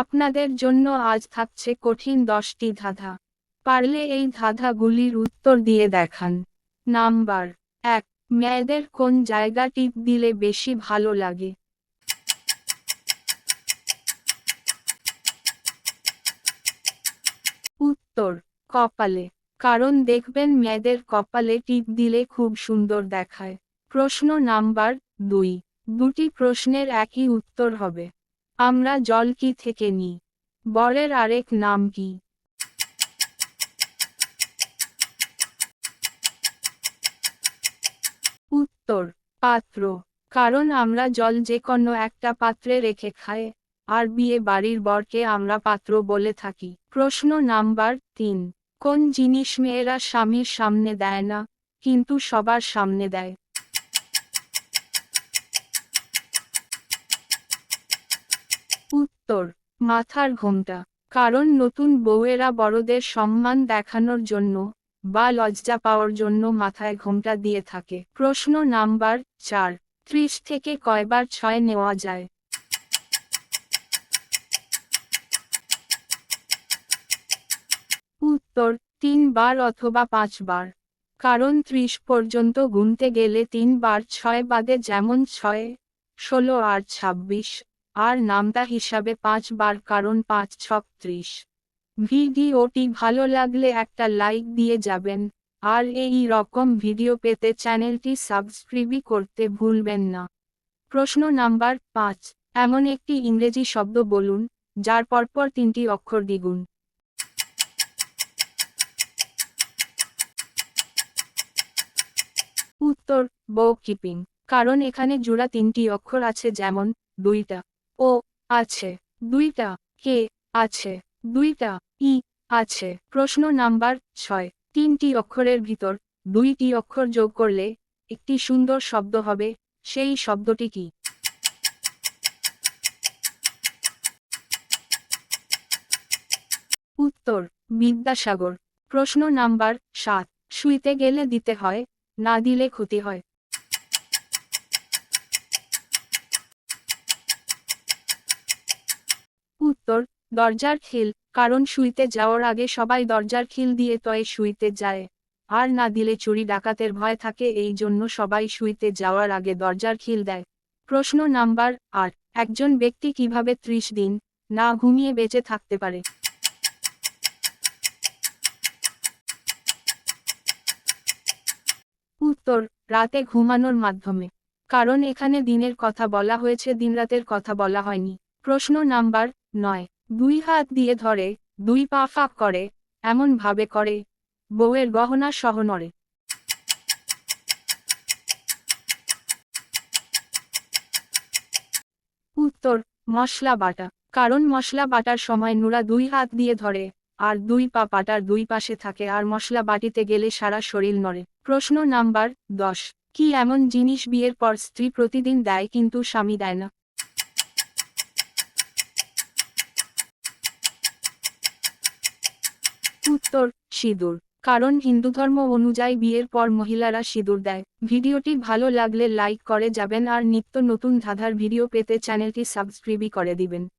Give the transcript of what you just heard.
আপনাদের জন্য আজ থাকছে কঠিন দশটি ধাঁধা। পারলে এই ধাঁধাগুলির উত্তর দিয়ে দেখান। নাম্বার এক, মেয়েদের কোন জায়গা টিপ দিলে বেশি ভালো লাগে? উত্তর, কপালে। কারণ দেখবেন মেয়েদের কপালে টিপ দিলে খুব সুন্দর দেখায়। প্রশ্ন নাম্বার দুই, দুটি প্রশ্নের একই উত্তর হবে। আমরা জল কি থেকে নিই বরের আরেক নাম কি? উত্তর, পাত্র। কারণ আমরা জল যে কোনো একটা পাত্রে রেখে খাই, আর বিয়ে বাড়ির বরকে আমরা পাত্র বলে থাকি। প্রশ্ন নাম্বার তিন, কোন জিনিস মেয়েরা স্বামীর সামনে দেয় না, কিন্তু সবার সামনে দেয়? উত্তর, মাথার ঘোমটা। কারণ নতুন বউয়েরা বড়দের সম্মান দেখানোর জন্য বা লজ্জা পাওয়ার জন্য মাথায় ঘোমটা দিয়ে থাকে। প্রশ্ন নাম্বার চার, ত্রিশ থেকে কয়বার ছয় নেওয়া যায়? উত্তর, তিনবার অথবা পাঁচবার। কারণ ত্রিশ পর্যন্ত গুনতে গেলে তিনবার ছয় বাদে যেমন ছয়, ষোলো আর ছাব্বিশ। আর নামতা হিসাবে পাঁচবার, কারণ পাঁচ ছত্রিশ ভিডিওটি ভালো লাগলে একটা লাইক দিয়ে যাবেন। আর এই রকম ভিডিও পেতে চ্যানেলটি সাবস্ক্রাইবই করতে ভুলবেন না। প্রশ্ন নাম্বার পাঁচ, এমন একটি ইংরেজি শব্দ বলুন, যার পরপর তিনটি অক্ষর দ্বিগুণ। উত্তর বউ কিপিং কারণ এখানে জোড়া তিনটি অক্ষর আছে যেমন, দুইটা। ও আছে। দুইটা কে আছে। দুইটা ই আছে। প্রশ্ন নাম্বার ছয়। তিনটি অক্ষরের ভিতর দুইটি অক্ষর যোগ করলে একটি সুন্দর শব্দ হবে। সেই শব্দটি কি? উত্তর, বিদ্যাসাগর। প্রশ্ন নাম্বার সাত। শুইতে গেলে দিতে হয়, না দিলে ক্ষতি হয়। উত্তর দরজার খিল, কারণ শুইতে যাওয়ার আগে সবাই দরজার খিল দিয়ে তয়ে শুইতে যায়। আর না দিলে চুরি ডাকাতের ভয় থাকে, এই জন্য সবাই শুইতে যাওয়ার আগে দরজার খিল দেয়। প্রশ্ন নাম্বার আট, একজন ব্যক্তি কীভাবে ত্রিশ দিন না ঘুমিয়ে বেঁচে থাকতে পারে? উত্তর, রাতে ঘুমানোর মাধ্যমে। কারণ এখানে দিনের কথা বলা হয়েছে, দিনরাতের কথা বলা হয়নি। প্রশ্ন নাম্বার নয়। দুই হাত দিয়ে ধরে, দুই পা ফাঁক করে, এমন ভাবে করে। বউয়ের গহনা সহ নড়ে। উত্তর, মশলা বাটা। কারণ মশলা বাটার সময় নুরা দুই হাত দিয়ে ধরে, আর দুই পা পাটার দুই পাশে থাকে আর মশলা বাটিতে গেলে সারা শরীর নড়ে। প্রশ্ন নাম্বার দশ। কি এমন জিনিস বিয়ের পর স্ত্রী প্রতিদিন দেয় কিন্তু স্বামী দেয় না? উত্তর সিঁদুর। কারণ হিন্দু ধর্ম অনুযায়ী বিয়ের পর মহিলারা সিঁদুর দেয়। ভিডিওটি ভালো লাগলে লাইক করে যাবেন আর নিত্য নতুন ধাঁধার ভিডিও পেতে চ্যানেলটি সাবস্ক্রাইবই করে দিবেন।